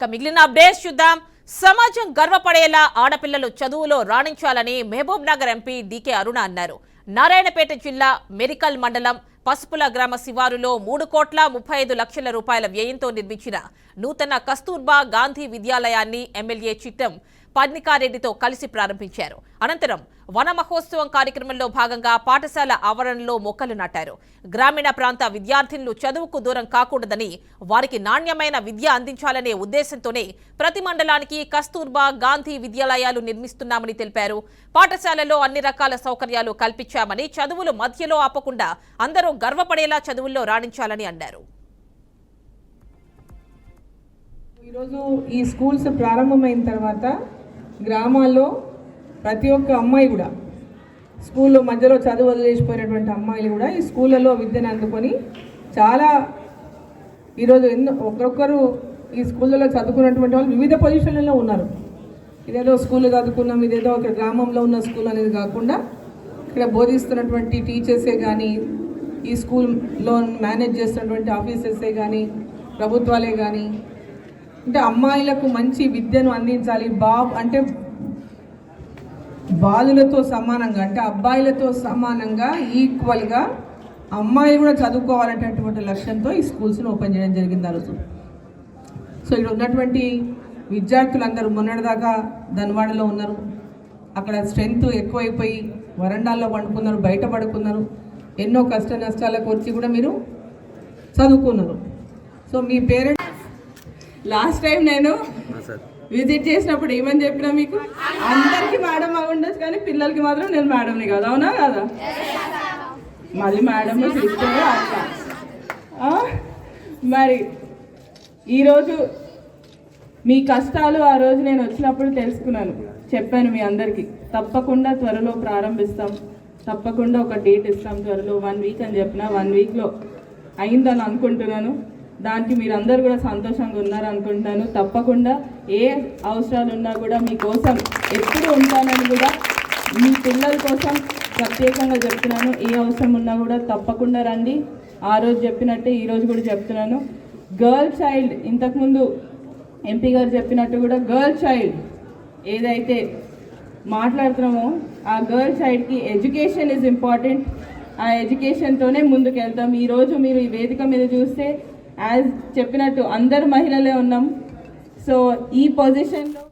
ఇక మిగిలిన అప్డేట్స్ చూద్దాం. సమాజం గర్వపడేలా ఆడపిల్లలు చదువులో రాణించాలని Mahabubnagar MP DK Aruna అన్నారు. నారాయణపేట జిల్లా మెరికల్ మండలం పసుపుల గ్రామ శివారులో మూడు కోట్ల ముప్పై ఐదు లక్షల రూపాయల వ్యయంతో నిర్మించిన నూతన కస్తూర్బా గాంధీ విద్యాలయాన్ని ఎమ్మెల్యే చిట్టం పద్నికారెడ్డితో కలిసి ప్రారంభించారు. అనంతరం వన మహోత్సవం కార్యక్రమంలో భాగంగా పాఠశాల ఆవరణలో మొక్కలు నాటారు. గ్రామీణ ప్రాంత విద్యార్థినులు చదువుకు దూరం కాకూడదని వారికి నాణ్యమైన విద్య అందించాలనే ఉద్దేశంతోనే ప్రతి మండలానికి కస్తూర్బా గాంధీ విద్యాలయాలు నిర్మిస్తున్నామని తెలిపారు. పాఠశాలలో అన్ని రకాల సౌకర్యాలు కల్పించామని చదువులు మధ్యలో ఆపకుండా అందరూ గర్వపడేలా చదువుల్లో రాణించాలని అన్నారు. ఈరోజు ఈ స్కూల్స్ ప్రారంభమైన తర్వాత గ్రామాల్లో ప్రతి ఒక్క అమ్మాయి కూడా స్కూల్లో మధ్యలో చదువు వదిలేసిపోయినటువంటి అమ్మాయిలు కూడా ఈ స్కూళ్ళలో విద్యను అందుకొని చాలా ఈరోజు ఎన్నో ఒక్కొక్కరు ఈ స్కూళ్ళలో చదువుకున్నటువంటి వాళ్ళు వివిధ పొజిషన్లలో ఉన్నారు. ఇదేదో స్కూల్ చదువుకున్నాం ఇదేదో ఒక గ్రామంలో ఉన్న స్కూల్ అనేది కాకుండా ఇక్కడ బోధిస్తున్నటువంటి టీచర్సే కానీ ఈ స్కూల్లో మేనేజ్ చేస్తున్నటువంటి ఆఫీసర్సే కానీ ప్రభుత్వాలే కానీ అంటే అమ్మాయిలకు మంచి విద్యను అందించాలి. బాబు అంటే బాలులతో సమానంగా అంటే అబ్బాయిలతో సమానంగా ఈక్వల్గా అమ్మాయిలు కూడా చదువుకోవాలనేటటువంటి లక్ష్యంతో ఈ స్కూల్స్ని ఓపెన్ చేయడం జరిగింది ఆ రోజు. సో ఇక్కడ ఉన్నటువంటి విద్యార్థులందరూ మొన్నటిదాకా ధన్వాడలో ఉన్నారు. అక్కడ స్ట్రెంగ్త్ ఎక్కువైపోయి వరండాల్లో పండుకున్నారు బయట పడుకున్నారు. ఎన్నో కష్ట నష్టాలకు వచ్చి కూడా మీరు చదువుకున్నారు. సో మీ పేరెంట్స్ లాస్ట్ టైం నేను విజిట్ చేసినప్పుడు ఏమని చెప్పినా మీకు? అందరికి మేడం ఉండొచ్చు కానీ పిల్లలకి మాత్రం నేను మేడంని కాదు. అవునా కదా? మళ్ళీ మేడం సిస్టర్ అట్లా? మరి ఈరోజు మీ కష్టాలు ఆ రోజు నేను వచ్చినప్పుడు తెలుసుకున్నాను. చెప్పాను మీ అందరికీ. తప్పకుండా త్వరలో ప్రారంభిస్తాం. తప్పకుండా ఒక డేట్ ఇస్తాం త్వరలో. వన్ వీక్ అని చెప్పిన వన్ వీక్లో అయిందని అనుకుంటున్నాను. దానికి మీరందరూ కూడా సంతోషంగా ఉన్నారనుకుంటున్నాను తప్పకుండా ఏ అవసరాలు ఉన్నా కూడా మీకోసం ఎప్పుడు ఉంటానని కూడా మీ పిల్లల కోసం ప్రత్యేకంగా చెప్తున్నాను. ఏ అవసరం ఉన్నా కూడా తప్పకుండా రండి. ఆ రోజు చెప్పినట్టే ఈరోజు కూడా చెప్తున్నాను. గర్ల్ చైల్డ్ ఇంతకుముందు ఎంపీ గారు చెప్పినట్టు కూడా గర్ల్ చైల్డ్ ఏదైతే మాట్లాడుతున్నామో ఆ గర్ల్ చైల్డ్కి ఎడ్యుకేషన్ ఈజ్ ఇంపార్టెంట్. ఆ ఎడ్యుకేషన్తోనే ముందుకు వెళ్తాం ఈరోజు మీరు ఈ వేదిక మీద చూస్తే యాజ్ చెప్పినట్టు అందరు మహిళలే ఉన్నాం. సో ఈ పొజిషన్లో